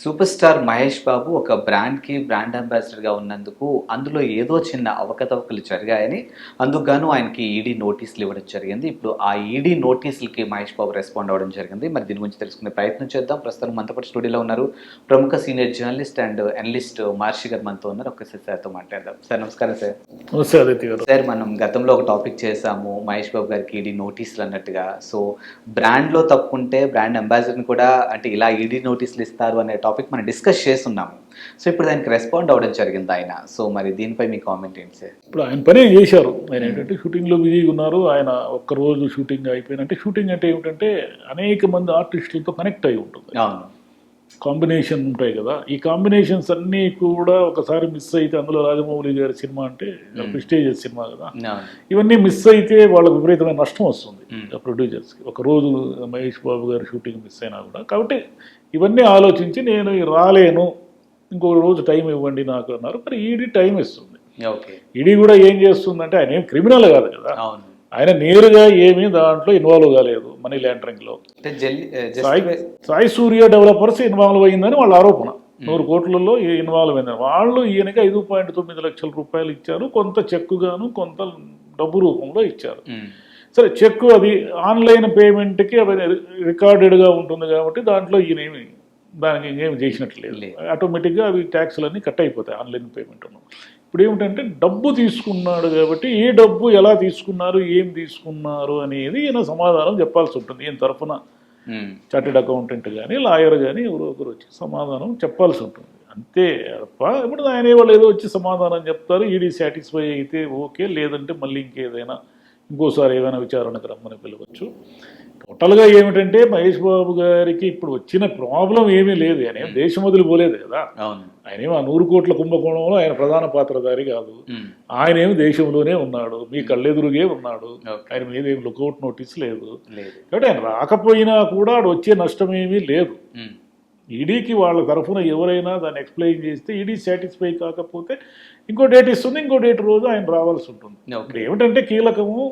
Super star Mahesh Babu ఒక బ్రాండ్కి brand అంబాసిడర్గా ఉన్నందుకు అందులో ఏదో చిన్న అవకతవకలు జరిగాయని అందుకు గాను ఆయనకి ఈడీ నోటీసులు ఇవ్వడం జరిగింది. ఇప్పుడు ఆ ఈడీ నోటీసులకి మహేష్ బాబు రెస్పాండ్ అవ్వడం జరిగింది. మరి దీని గురించి తెలుసుకునే ప్రయత్నం చేద్దాం. ప్రస్తుతం మనతో పాటు స్టూడియోలో ఉన్నారు ప్రముఖ senior journalist and analyst Maharshi గారు మనతో ఉన్నారు. ఒక్కసారి సార్తో మాట్లాడదాం. సార్ నమస్కారం సార్ సార్ మనం గతంలో ఒక టాపిక్ చేసాము మహేష్ బాబు గారికి ఈడీ నోటీసులు అన్నట్టుగా. సో బ్రాండ్లో తప్పుంటే బ్రాండ్ అంబాసిడర్ని కూడా అంటే ఇలా ఈడీ నోటీసులు ఇస్తారు అనే టాపిక్ మనం డిస్కస్ చేస్తున్నాము. సో ఇప్పుడు దానికి రెస్పాండ్ అవ్వడం జరిగింది ఆయన. సో మరి దీనిపై మీ కామెంట్ ఏంటి సార్? ఇప్పుడు ఆయన పని చేశారు. ఆయన ఏంటంటే షూటింగ్లో బిజీగా ఉన్నారు. ఆయన ఒక్క రోజు షూటింగ్ అయిపోయినంటే షూటింగ్ అంటే ఏమిటంటే అనేక మంది ఆర్టిస్టులతో కనెక్ట్ అయి ఉంటుంది. అవును. కాంబినేషన్ ఉంటాయి కదా. ఈ కాంబినేషన్స్ అన్నీ కూడా ఒకసారి మిస్ అయితే అందులో రాజమౌళి గారి సినిమా అంటే ప్రిస్టేజియస్ సినిమా కదా. ఇవన్నీ మిస్ అయితే వాళ్ళకు విపరీతమైన నష్టం వస్తుంది. ప్రొడ్యూసర్స్కి. ఒక రోజు మహేష్ బాబు గారి షూటింగ్ మిస్ అయినా కూడా. కాబట్టి ఇవన్నీ ఆలోచించి నేను రాలేను ఇంకొక రోజు టైం ఇవ్వండి నాకు అన్నారు. మరి ఈడీ టైం ఇస్తుంది. ఈడీ కూడా ఏం చేస్తుందంటే ఆయన ఏం క్రిమినల్ కాదు కదా. ఆయన నేరుగా ఏమీ దాంట్లో ఇన్వాల్వ్ కాలేదు మనీ జల్ సాయి సూర్య డెవలపర్స్ ఇన్వాల్వ్ అయిందని వాళ్ళ ఆరోపణ. నూరు కోట్లలో ఇన్వాల్వ్ అయిందని. వాళ్ళు ఈయనకి ఐదు పాయింట్ తొమ్మిది లక్షల రూపాయలు ఇచ్చారు. కొంత చెక్కుగాను కొంత డబ్బు రూపంలో ఇచ్చారు. సరే చెక్కు అది ఆన్లైన్ పేమెంట్కి అది రికార్డెడ్గా ఉంటుంది కాబట్టి దాంట్లో ఈయన ఏమి దానికి ఇంకేమి చేసినట్లు లేదు. లేదు. ఆటోమేటిక్గా అవి ట్యాక్స్లు అన్నీ కట్ అయిపోతాయి ఆన్లైన్ పేమెంట్ ఇప్పుడు ఏమిటంటే డబ్బు తీసుకున్నాడు కాబట్టి ఏ డబ్బు ఎలా తీసుకున్నారు ఏం తీసుకున్నారు అనేది ఈయన సమాధానం చెప్పాల్సి ఉంటుంది. ఈయన తరఫున చార్టెడ్ అకౌంటెంట్ కానీ లాయర్ కానీ ఎవరో ఒకరు వచ్చి సమాధానం చెప్పాల్సి ఉంటుంది. అంతే తప్ప ఇప్పుడు ఆయన వాళ్ళు ఏదో వచ్చి సమాధానం చెప్తారు. ఈడీ సాటిస్ఫై అయితే ఓకే లేదంటే మళ్ళీ ఇంకేదైనా ఇంకోసారి ఏదైనా విచారణకు రమ్మని పిలవచ్చు. టోటల్గా ఏమిటంటే మహేష్ బాబు గారికి ఇప్పుడు వచ్చిన ప్రాబ్లం ఏమీ లేదు. ఆయన ఏం దేశం వదిలిపోలేదు కదా. ఆయన ఏమో ఆ నూరు కోట్ల కుంభకోణంలో ఆయన ప్రధాన పాత్రధారి కాదు. ఆయన ఏమి దేశంలోనే ఉన్నాడు. మీ కళ్ళెదురుగే ఉన్నాడు. ఆయన మీద ఏం లుకౌట్ నోటీస్ లేదు. కాబట్టి ఆయన రాకపోయినా కూడా వచ్చే నష్టం ఏమీ లేదు. ఈడీకి వాళ్ళ తరఫున ఎవరైనా దాన్ని ఎక్స్ప్లెయిన్ చేస్తే ఈడీ సాటిస్ఫై కాకపోతే ఇంకో డేట్ ఇస్తుంది ఇంకో డేట్ రోజు ఆయన రావాల్సి ఉంటుంది. ఇప్పుడు ఏమిటంటే కీలకము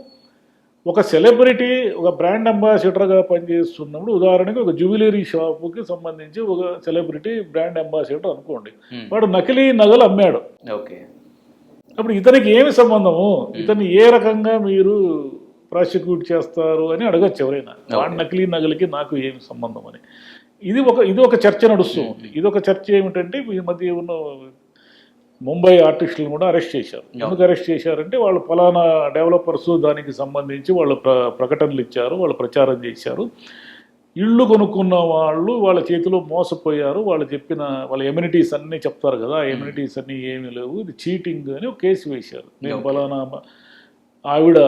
ఒక సెలబ్రిటీ ఒక బ్రాండ్ అంబాసిడర్గా పనిచేస్తున్నప్పుడు ఉదాహరణకి ఒక జ్యువెలరీ షాపుకి సంబంధించి ఒక సెలబ్రిటీ బ్రాండ్ అంబాసిడర్ అనుకోండి. ఉమ్. వాడు నకిలీ నగలు అమ్మాడు. ఓకే. అప్పుడు ఇతనికి ఏమి సంబంధము? ఇతన్ని ఏ రకంగా మీరు ప్రాసిక్యూట్ చేస్తారు అని అడగచ్చు ఎవరైనా. వాడి నకిలీ నగలకి నాకు ఏమి సంబంధం అని ఇది ఒక ఇది ఒక చర్చ నడుస్తూ ఉంది ఇది ఒక చర్చ ఏమిటంటే ఈ మధ్య ఉన్న ముంబై ఆర్టిస్టులను కూడా అరెస్ట్ చేశారు. ఎందుకు అరెస్ట్ చేశారంటే వాళ్ళు ఫలానా డెవలపర్స్ దానికి సంబంధించి వాళ్ళు ప్ర ప్రకటనలు ఇచ్చారు వాళ్ళు ప్రచారం చేశారు. ఇళ్ళు కొనుక్కున్న వాళ్ళు వాళ్ళ చేతిలో మోసపోయారు. వాళ్ళు చెప్పిన వాళ్ళ ఎమ్యూనిటీస్ అన్నీ చెప్తారు కదా ఆ ఎమ్యూనిటీస్ అన్నీ ఏమీ లేవు. ఇది చీటింగ్ అని ఒక కేసు వేశారు. నేను ఫలానా ఆవిడ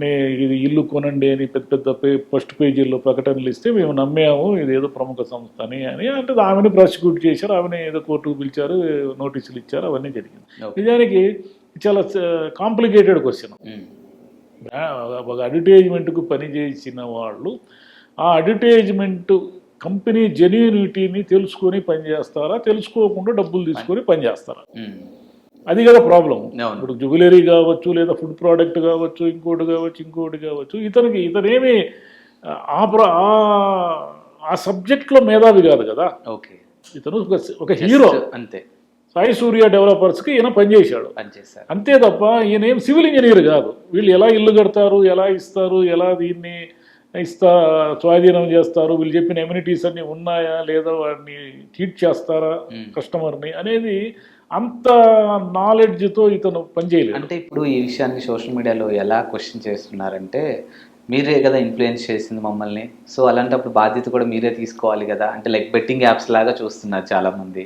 నే ఇది ఇల్లు కొనండి అని పెద్ద పెద్ద పే ఫస్ట్ పేజీల్లో ప్రకటనలు ఇస్తే మేము నమ్మాము ఇది ఏదో ప్రముఖ సంస్థ అని అని అంటే ఆమెను ప్రాసిక్యూట్ చేశారు ఆమెను ఏదో కోర్టుకు పిలిచారు నోటీసులు ఇచ్చారు అవన్నీ జరిగింది నిజానికి చాలా కాంప్లికేటెడ్ క్వశ్చన్. ఒక అడ్వర్టైజ్మెంట్కు పనిచేసిన వాళ్ళు ఆ అడ్వర్టైజ్మెంట్ కంపెనీ జెన్యూనిటీని తెలుసుకొని పనిచేస్తారా తెలుసుకోకుండా డబ్బులు తీసుకొని పనిచేస్తారా. అది కదా ప్రాబ్లం. ఇప్పుడు జ్యువెలరీ కావచ్చు లేదా ఫుడ్ ప్రోడక్ట్ కావచ్చు ఇంకోటి కావచ్చు ఇంకోటి కావచ్చు ఇతనికి ఇతనేమి ఆ ప్ర ఆ- సబ్జెక్ట్లో మేధావి కాదు కదా. ఓకే. ఇతను ఒక హీరో. అంతే. సాయి సూర్య డెవలపర్స్కి ఈయన పనిచేశాడు అంతే తప్ప ఈయన ఏం సివిల్ ఇంజనీర్ కాదు. వీళ్ళు ఎలా ఇల్లు కడతారు ఎలా ఇస్తారు ఎలా దీన్ని ఇస్తా స్వాధీనం చేస్తారు. వీళ్ళు చెప్పిన ఎమ్యూనిటీస్ అన్ని ఉన్నాయా? లేదా వాడిని చీట్ చేస్తారా. కస్టమర్ని అనేది అంత నాలెడ్జ్తో ఇతను పనిచేయలేడు అంటే ఇప్పుడు ఈ విషయాన్ని సోషల్ మీడియాలో ఎలా క్వశ్చన్ చేస్తున్నారంటే మీరే కదా ఇన్ఫ్లుయెన్స్ చేసింది మమ్మల్ని. సో అలాంటప్పుడు బాధ్యత కూడా మీరే తీసుకోవాలి కదా. అంటే లైక్ బెట్టింగ్ యాప్స్ లాగా చూస్తున్నారు చాలా మంది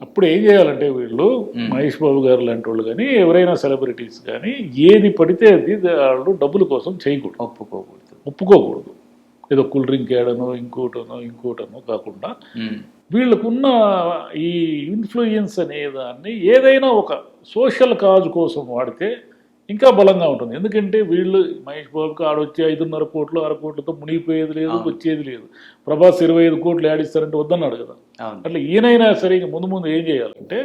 అప్పుడు ఏం చేయాలంటే వీళ్ళు మహేష్ బాబు గారు లాంటి వాళ్ళు కానీ ఎవరైనా సెలబ్రిటీస్ కానీ ఏది పడితే అది వాళ్ళు డబ్బుల కోసం చేయకూడదు. ఒప్పుకోకూడదు. ఒప్పుకోకూడదు. ఏదో కూల్ డ్రింక్ ఏడనో ఇంకోటనో ఇంకోటనో కాకుండా. వీళ్ళకున్న ఈ ఇన్ఫ్లుయెన్స్ అనే దాన్ని ఏదైనా ఒక సోషల్ కాజ్ కోసం వాడితే ఇంకా బలంగా ఉంటుంది. ఎందుకంటే వీళ్ళు మహేష్ బాబుకి ఆడొచ్చి ఐదున్నర కోట్లు అర కోట్లతో మునిగిపోయేది లేదు వచ్చేది లేదు. ప్రభాస్ ఇరవై ఐదు కోట్లు యాడిస్తారంటే వద్దన్నాడు కదా. అట్లా ఈయనైనా సరే ముందు ముందు ఏం చేయాలంటే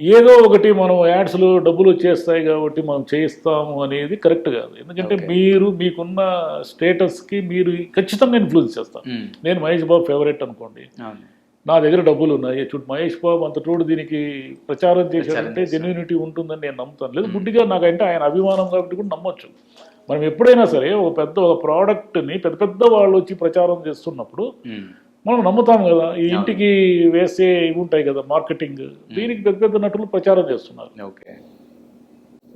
ఏదో ఒకటి మనం యాడ్స్లో డబ్బులు వచ్చేస్తాయి కాబట్టి మనం చేయిస్తాము అనేది కరెక్ట్ కాదు. ఎందుకంటే. మీరు మీకున్న స్టేటస్కి మీరు ఖచ్చితంగా ఇన్ఫ్లుయెన్స్ చేస్తాం ఉమ్, నేను మహేష్ బాబు ఫేవరెట్ అనుకోండి. నా దగ్గర డబ్బులు ఉన్నాయి. చుట్టూ మహేష్ బాబు అంత తోడు దీనికి ప్రచారం చేశారంటే చేశారు. జెన్యూనిటీ ఉంటుందని నేను నమ్ముతాను. లేదు గుడ్డిగా నాకంటే ఆయన అభిమానం కాబట్టి కూడా నమ్మొచ్చు. మనం ఎప్పుడైనా సరే ఒక పెద్ద ఒక ప్రోడక్ట్ని పెద్ద పెద్ద వాళ్ళు వచ్చి ప్రచారం చేస్తున్నప్పుడు మనం నమ్ముతాం కదా ఈ ఇంటికి వేసే ఇవి ఉంటాయి కదా మార్కెటింగ్. దీనికి పెద్ద పెద్ద నటులు ప్రచారం చేస్తున్నారు. ఓకే.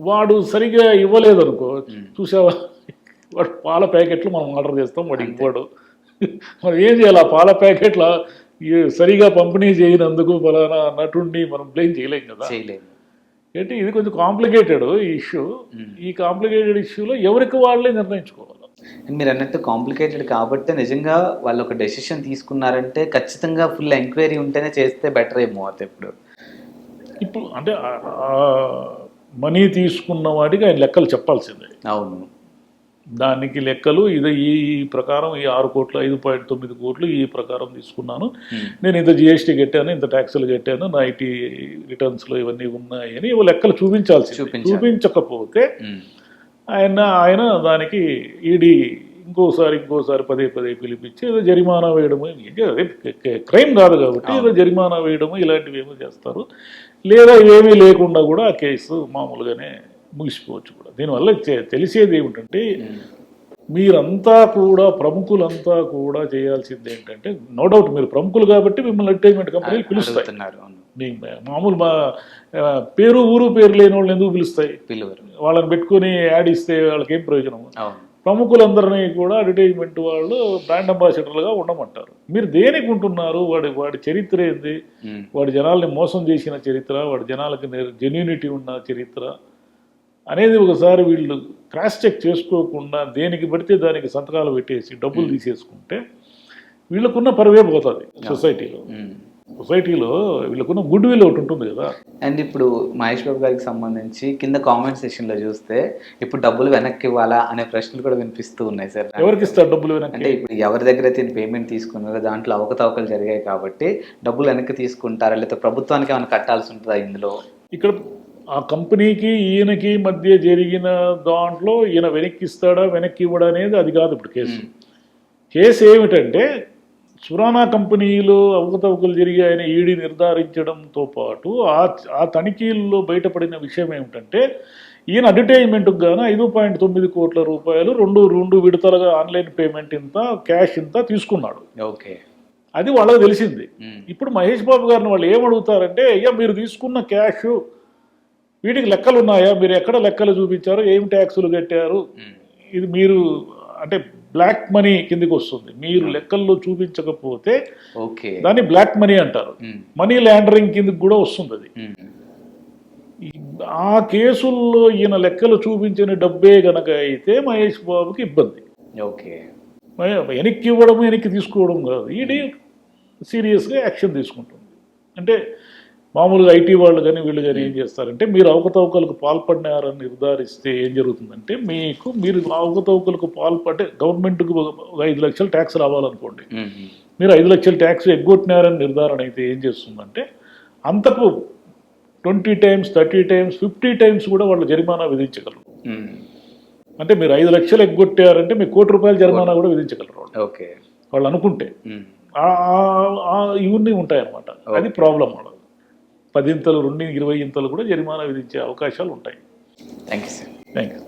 వాడు సరిగా ఇవ్వలేదు అనుకో. చూసావా? వాడు పాల ప్యాకెట్లు మనం ఆర్డర్ చేస్తాం వాడు ఇవ్వడు. మనం ఏం చేయాలి? ఆ పాల ప్యాకెట్ల సరిగా పంపిణీ చేయనందుకు ఫలానా నటుడిని మనం బ్లేమ్ చేయలేం కదా. ఏంటి? ఇది కొంచెం కాంప్లికేటెడ్ ఈ ఇష్యూ. ఈ కాంప్లికేటెడ్ ఇష్యూలో ఎవరికి వాళ్ళే నిర్ణయించుకోవాలి? అండ్ మీరు అన్నట్టు కాంప్లికేటెడ్ కాబట్టి నిజంగా వాళ్ళు ఒక డెసిషన్ తీసుకున్నారంటే ఖచ్చితంగా ఫుల్ ఎంక్వైరీ ఉంటేనే చేస్తే బెటర్ ఏమో అది ఇప్పుడు ఇప్పుడు అంటే మనీ తీసుకున్న వాడికి ఆయన లెక్కలు చెప్పాల్సిందే. అవును. దానికి లెక్కలు ఇది ఈ ప్రకారం ఈ ఆరు కోట్లు ఐదు పాయింట్ తొమ్మిది కోట్లు ఈ ప్రకారం తీసుకున్నాను. నేను ఇంత జిఎస్టీ కట్టాను ఇంత ట్యాక్సులు కట్టాను నా ఐటీ రిటర్న్స్లో ఇవన్నీ ఉన్నాయని ఇవి లెక్కలు చూపించాల్సి చూపించాలి. చూపించకపోతే ఆయన ఆయన దానికి ఈడీ ఇంకోసారి ఇంకోసారి పదే పదే పిలిపించి ఏదో జరిమానా వేయడము అదే క్రైమ్ కాదు కాబట్టి ఏదో జరిమానా వేయడము ఇలాంటివి ఏమో చేస్తారు. లేదా ఏమీ లేకుండా కూడా ఆ కేసు మామూలుగానే ముగిసిపోవచ్చు కూడా. దీనివల్ల తెలిసేది ఏమిటంటే మీరంతా కూడా ప్రముఖులంతా కూడా చేయాల్సింది ఏంటంటే నో డౌట్ మీరు ప్రముఖులు కాబట్టి మిమ్మల్ని ఎంటర్టైన్మెంట్ కంపెనీలు పిలుస్తాయి. మామూలు మా పేరు ఊరు పేరు లేని వాళ్ళని ఎందుకు పిలుస్తాయి? వాళ్ళని పెట్టుకొని యాడ్ ఇస్తే వాళ్ళకి ఏం ప్రయోజనం ప్రముఖులందరినీ కూడా అడ్వర్టైజ్మెంట్ వాళ్ళు బ్రాండ్ అంబాసిడర్లుగా ఉండమంటారు. మీరు దేనికి ఉంటున్నారు? వాడి వాడి చరిత్ర ఏంది? వాడి జనాల్ని మోసం చేసిన చరిత్ర వాడి జనాలకి జెన్యూనిటీ ఉన్న చరిత్ర అనేది ఒకసారి వీళ్ళు క్రాస్ చెక్ చేసుకోకుండా దేనికి పడితే దానికి సంతకాలు పెట్టేసి డబ్బులు తీసేసుకుంటే వీళ్ళకున్న పరువే పోతుంది సొసైటీలో. సొసైటీలో వీళ్ళకున్న గుడ్ విల్ ఒకటి ఉంటుంది కదా. అండ్ ఇప్పుడు మహేష్ బాబు గారికి సంబంధించి కింద కామెంట్ సెషన్లో చూస్తే ఇప్పుడు డబ్బులు వెనక్కి ఇవ్వాలా అనే ప్రశ్నలు కూడా వినిపిస్తూ ఉన్నాయి సార్. ఎవరికి ఇస్తారు డబ్బులు వెనక్కి? అంటే ఇప్పుడు ఎవరి దగ్గర అయితే పేమెంట్ తీసుకున్నారో దాంట్లో అవకతవకలు జరిగాయి కాబట్టి డబ్బులు వెనక్కి తీసుకుంటారా? లేకపోతే ప్రభుత్వానికి ఏమైనా కట్టాల్సి ఉంటుందా ఇందులో? ఇక్కడ ఆ కంపెనీకి ఈయనకి మధ్య జరిగిన దాంట్లో ఈయన వెనక్కి ఇస్తాడా వెనక్కి ఇవ్వడా అనేది అది కాదు ఇప్పుడు కేసు. కేసు ఏమిటంటే సురానా కంపెనీలో అవకతవకలు జరిగాయని ఈడీ నిర్ధారించడంతో పాటు ఆ ఆ తనిఖీల్లో బయటపడిన విషయం ఏమిటంటే ఈయన అడ్వర్టైజ్మెంట్కి గాను ఐదు పాయింట్ తొమ్మిది కోట్ల రూపాయలు రెండు రెండు విడతలుగా ఆన్లైన్ పేమెంట్ ఇంత క్యాష్ ఇంత తీసుకున్నాడు. ఓకే. అది వాళ్ళకి తెలిసింది. ఇప్పుడు మహేష్ బాబు గారిని వాళ్ళు ఏమడుగుతారంటే అయ్యా మీరు తీసుకున్న క్యాష్ వీటికి లెక్కలు ఉన్నాయా? మీరు ఎక్కడ లెక్కలు చూపించారు? ఏం ట్యాక్సులు కట్టారు? ఇది మీరు అంటే బ్లాక్ మనీ కిందకి వస్తుంది. మీరు లెక్కల్లో చూపించకపోతే దాన్ని బ్లాక్ మనీ అంటారు. మనీ ల్యాండరింగ్ కిందకి కూడా వస్తుంది అది. ఆ కేసుల్లో ఈయన లెక్కలు చూపించిన డబ్బే గనక అయితే మహేష్ బాబుకి ఇబ్బంది. ఓకే. వెనక్కి ఇవ్వడం వెనక్కి తీసుకోవడం కాదు. ఈడీ సీరియస్గా యాక్షన్ తీసుకుంటుంది. అంటే మామూలుగా ఐటీ వాళ్ళు కానీ వీళ్ళు కానీ ఏం చేస్తారంటే మీరు అవకతవకలకు పాల్పడినారని నిర్ధారిస్తే ఏం జరుగుతుందంటే మీకు మీరు అవకతవకలకు పాల్పడే గవర్నమెంట్కి ఒక ఐదు లక్షలు ట్యాక్స్ రావాలనుకోండి. మీరు ఐదు లక్షల ట్యాక్స్ ఎగ్గొట్టినారని నిర్ధారణ అయితే ఏం చేస్తుందంటే అంతకు twenty times thirty times fifty times కూడా వాళ్ళు జరిమానా విధించగలరు. అంటే మీరు ఐదు లక్షలు ఎగ్గొట్టారంటే మీకు కోటి రూపాయల జరిమానా కూడా విధించగలరు వాళ్ళు. ఓకే. వాళ్ళు అనుకుంటే. ఇవన్నీ ఉంటాయన్నమాట. అది ప్రాబ్లం వాళ్ళ పదింతలు రెండు ఇరవై ఇంతలు కూడా జరిమానా విధించే అవకాశాలు ఉంటాయి. Thank you sir thank you